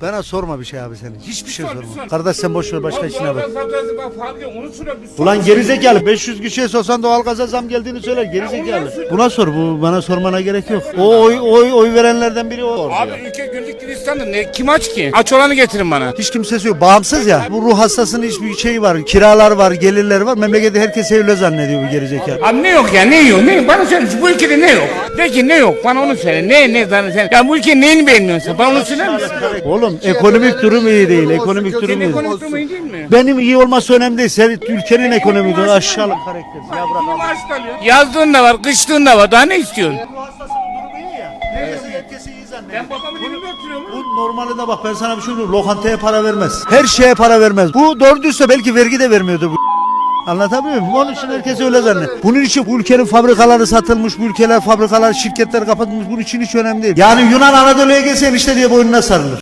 Bana sorma bir şey abi senin. Hiçbir şey sorma. sor. Kardeş sen boş ver başka işine bak. Ulan gerizekalı 500 kişiye sorsan doğalgaza zam geldiğini söyler gerizekalı. Buna sor bu bana sormana gerek yok. O oy oy oy verenlerden biri o. Abi ülke gülistan'da ne kim aç ki? Aç olanı getirin bana. Hiç kimsesi yok. Bağımsız ya. Bu ruh hastasının hiçbir şeyi var. Kiralar var, gelirler var. Memlekette herkes evli zannediyor bu gerizekalı. Abi ne yok ya ne yok ne bana söyle bu ülkede ne yok? De ki ne yok bana onu söyle ne ne bana sen. Ya bu ülkenin neyini beğenmiyorsun sen bana onu söyler misin? Oğlum ekonomik durum iyi değil. Ekonomik durum iyi. ekonomik durumu iyi değil mi? Benim iyi olması önemli değil. Senin ülkenin ekonomik durumu aşağılık karakter. Ya bırak. Yazdığın da var kışlığın da var daha ne istiyorsun? Herkes, herkes iyi zannediyor. Ben babamın evinde oturuyorum. Bu normalde bak ben sana bir şey diyorum. Lokantaya para vermez. Her şeye para vermez. Bu doğru dürüstse belki vergi de vermiyordur bu. Anlatabiliyor muyum? Onun için herkes öyle zannediyor. Bunun için bu ülkenin fabrikaları satılmış, bu ülkeler fabrikalar, şirketler kapatılmış. Bunun için hiç önemli değil. Yani Yunan Anadolu'ya gelsen işte diye boynuna sarılır.